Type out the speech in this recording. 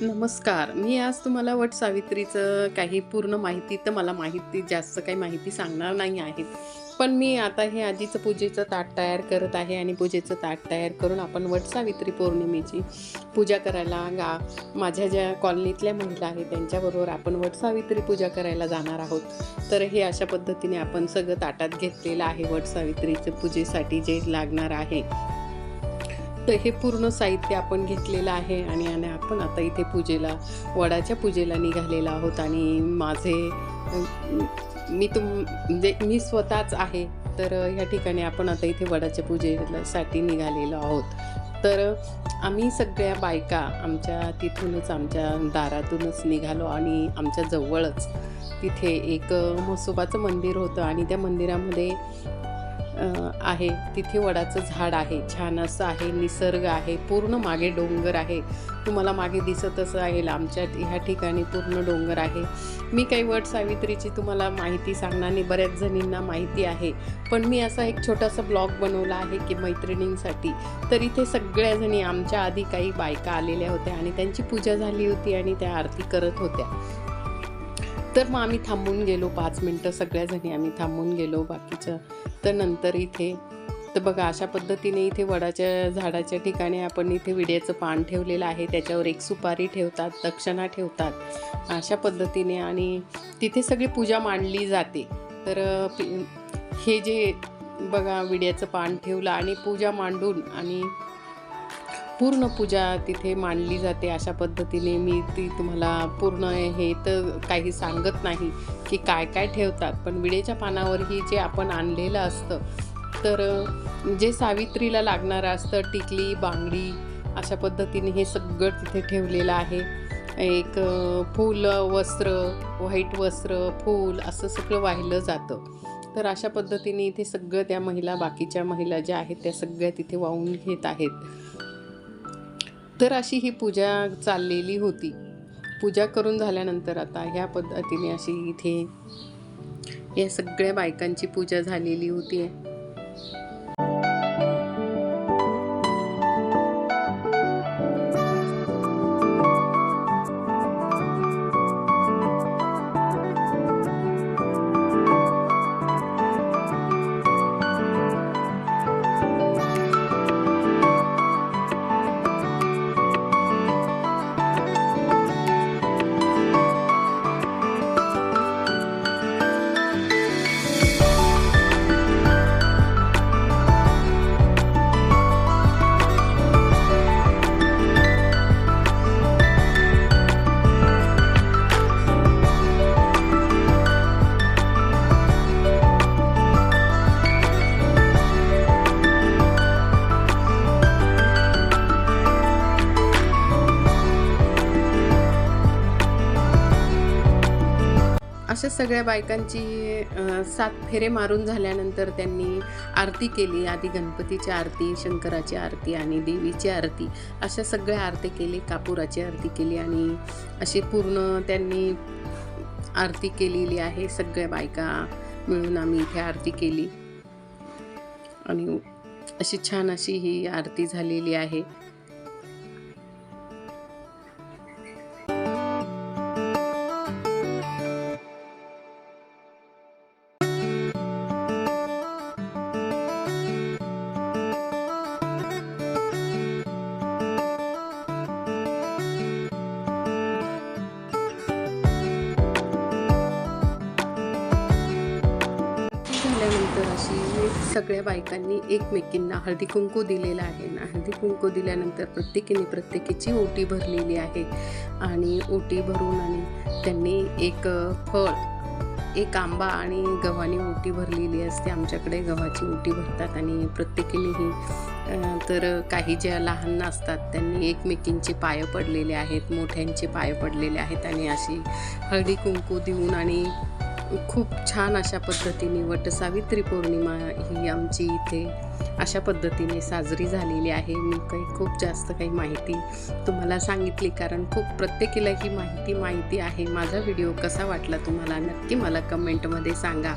नमस्कार. मी आज तुम्हाला वट सावित्रीचं काही पूर्ण माहिती तर मला माहिती जास्त काही माहिती सांगणार नाही आहे. पण मी आता हे आजीचं पूजेचं ताट तयार करत आहे आणि पूजेचं ताट तयार करून आपण वट सावित्री पौर्णिमेची पूजा करायला गा माझ्या ज्या कॉलनीतल्या महिला आहेत त्यांच्याबरोबर आपण वट सावित्री पूजा करायला जाणार आहोत. तर हे अशा पद्धतीने आपण सगळं ताटात घेतलेलं आहे वट सावित्रीचं पूजेसाठी जे लागणार आहे. तर हे पूर्ण साहित्य आपण घेतलेलं आहे आणि आणि आपण आता इथे पूजेला वडाच्या पूजेला निघालेला आहोत आणि माझे मी तुम म्हणजे मी स्वतःच आहे तर ह्या ठिकाणी आपण आता इथे वडाच्या पूजेसाठी निघालेलो आहोत. तर आम्ही सगळ्या बायका आमच्या तिथूनच आमच्या दारातूनच निघालो आणि आमच्या जवळच तिथे एक म्हसोबाचं मंदिर होतं आणि त्या मंदिरामध्ये आहे. तिथे वडाचं झाड आहे. छान असं आहे. निसर्ग आहे. पूर्ण मागे डोंगर आहे. तुम्हाला मागे दिसतच आहे. आमच्या ह्या ठिकाणी पूर्ण डोंगर आहे. मी काही वट सावित्रीची तुम्हाला माहिती सांगणार नाही. बऱ्याच जणींना माहिती आहे. पण मी असा एक छोटासा ब्लॉग बनवला आहे की मैत्रिणींसाठी. तर इथे सगळ्याजणी आमच्या आधी काही बायका आलेल्या होत्या आणि त्यांची पूजा झाली होती आणि त्या आरती करत होत्या. तर मग आम्ही थांबून गेलो पाच मिनटं सगळ्याजणी आम्ही थांबून गेलो बाकीचं. तर नंतर इथे तर बघा अशा पद्धतीने इथे वडाच्या झाडाच्या ठिकाणी आपण इथे विड्याचं पान ठेवलेलं आहे. त्याच्यावर एक सुपारी ठेवतात दक्षिणा ठेवतात अशा पद्धतीने. आणि तिथे सगळी पूजा मांडली जाते. तर हे जे बघा विड्याचं पान ठेवलं आणि पूजा मांडून आणि पूर्ण पूजा तिथे मांडली जाते अशा पद्धतीने मी ती तुम्हाला पूर्ण हे तर काही सांगत नाही की काय काय ठेवतात पण विडेच्या पानावरही जे आपण आणलेलं असतं तर जे सावित्रीला लागणारं असतं टिकली बांगडी अशा पद्धतीने हे सगळं तिथे ठेवलेलं आहे. एक फूल वस्त्र व्हाईट वस्त्र फूल असं सगळं वाहिलं जातं. तर अशा पद्धतीने इथे सगळं त्या महिला बाकीच्या महिला ज्या आहेत त्या सगळ्या तिथे वाहून घेत आहेत. तर अशी ही पूजा चाललेली होती. पूजा करून झाल्यानंतर आता ह्या पद्धतीने अशी इथे या सगळ्या बायकांची पूजा झालेली होती अशा सगळ्या बायकांची सात फेरे मारून झाल्यानंतर त्यांनी आरती केली. आधी गणपतीची आरती शंकराची आरती आणि देवीची आरती. अशा सगळ्या आरती केली कापुराची आरती केली आणि अशी पूर्ण त्यांनी आरती केलेली आहे. सगळ्या बायका मिळून आम्ही इथे आरती केली. आणि अशी छान अशी ही आरती झालेली आहे. झाल्यानंतर अशी सगळ्या बायकांनी एकमेकींना हळदी कुंकू दिलेला आहे. ना हळदी कुंकू दिल्यानंतर प्रत्येकीने प्रत्येकीची ओटी भरलेली आहे. आणि ओटी भरून आणि त्यांनी एक फळ एक आंबा आणि गव्हाने ओटी भरलेली असते. आमच्याकडे गव्हाची ओटी भरतात आणि प्रत्येकीने ही तर काही ज्या लहान असतात त्यांनी एकमेकींचे पाय पडलेले आहेत मोठ्यांचे पाय पडलेले आहेत. आणि अशी हळदी कुंकू देऊन आणि खूप छान अशा पद्धतीने वटसावित्री पौर्णिमा ही आमची इथे अशा पद्धतीने साजरी झालेली आहे. मी काही खूप जास्त काही माहिती तुम्हाला सांगितली कारण खूप प्रत्येकीला ही माहिती माहिती आहे. माझा व्हिडिओ कसा वाटला तुम्हाला नक्की मला कमेंटमध्ये सांगा.